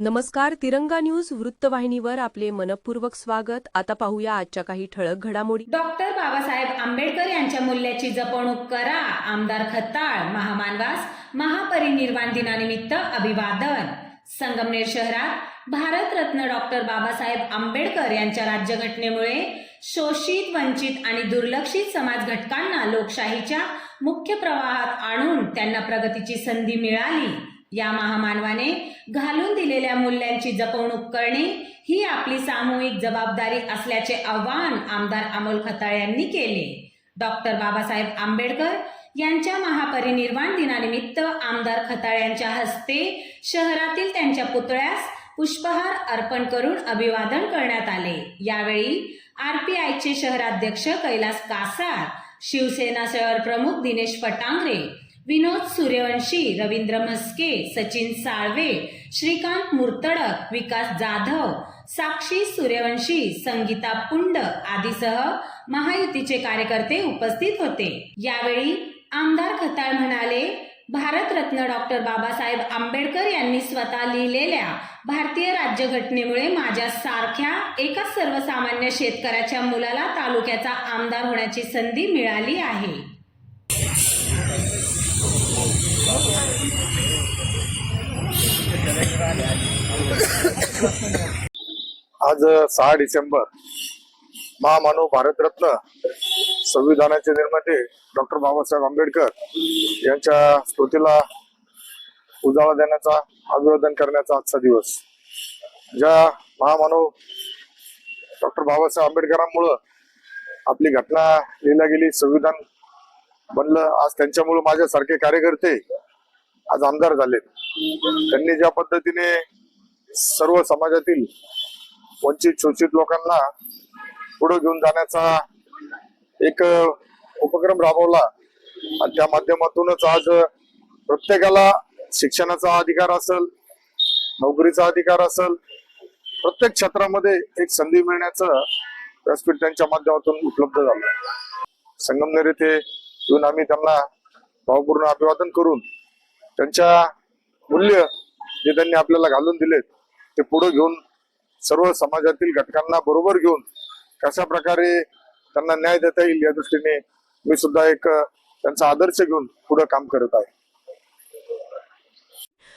नमस्कार तिरंगा न्यूज वृत्तवाहिनीवर आपले मनपूर्वक स्वागत. आता पाहूया आजच्या काही ठळक घडामोडी. डॉक्टर बाबासाहेब आंबेडकर यांच्या मूल्याची जपणूक करा. आमदार खताळ महामानवास महापरिनिर्वाण दिनानिमित्त अभिवादन. संगमनेर शहरात भारतरत्न डॉक्टर बाबासाहेब आंबेडकर यांच्या राज्यघटनेमुळे शोषित वंचित आणि दुर्लक्षित समाज घटकांना लोकशाहीच्या मुख्य प्रवाहात आणून त्यांना प्रगतीची संधी मिळाली. या महामानवाने घालून दिलेल्या मूल्यांची जपवणूक करणे ही आपली सामूहिक जबाबदारी असल्याचे आवाहन आमदार अमोल खताळ यांनी केले. डॉक्टर बाबासाहेब आंबेडकर यांच्या महापरिनिर्वाण दिनानिमित्त आमदार खताळ यांच्या हस्ते शहरातील त्यांच्या पुतळ्यास पुष्पहार अर्पण करून अभिवादन करण्यात आले. यावेळी आरपीआयचे शहराध्यक्ष कैलास कासार शिवसेना शहर प्रमुख दिनेश फटांगरे विनोद सूर्यवंशी रवींद्र म्हस्के सचिन साळवे श्रीकांत मुर्तडक विकास जाधव साक्षी सूर्यवंशी संगीता पुंड आदीसह महायुतीचे कार्यकर्ते उपस्थित होते. यावेळी आमदार खताळ म्हणाले भारतरत्न डॉक्टर बाबासाहेब आंबेडकर यांनी स्वतः लिहिलेल्या भारतीय राज्यघटनेमुळे माझ्या सारख्या एका सर्वसामान्य शेतकऱ्याच्या मुलाला तालुक्याचा आमदार होण्याची संधी मिळाली आहे. आज सहा डिसेंबर महामानव भारतरत्न संविधानाचे निर्माते डॉक्टर बाबासाहेब आंबेडकर यांच्या स्मृतीला उजाळा देण्याचा अभिवादन करण्याचा आजचा दिवस. ज्या महामानव डॉक्टर बाबासाहेब आंबेडकरांमुळं आपली घटना लिहिल्या गेली संविधान बनलं आज त्यांच्यामुळे माझ्यासारखे कार्यकर्ते आज आमदार झाले त्यांनी ज्या पद्धतीने सर्व समाजातील वंचित शोषित लोकांना पुढे घेऊन जाण्याचा एक उपक्रम राबवला आणि त्या माध्यमातूनच आज प्रत्येकाला शिक्षणाचा अधिकार असेल नोकरीचा अधिकार असेल प्रत्येक क्षेत्रामध्ये एक संधी मिळण्याचं व्यासपीठ त्यांच्या माध्यमातून उपलब्ध झालं. संगमनेर येथे येऊन आम्ही त्यांना भावपूर्ण अभिवादन करून त्यांच्या मूल्य जे त्यांनी आपल्याला घालून दिलेत ते पुढे घेऊन सर्व समाजातील घटकांना बरोबर घेऊन कशा प्रकारे त्यांना न्याय देता येईल या दृष्टीने मी सुद्धा एक त्यांचा आदर्श घेऊन पुढे काम करत आहे.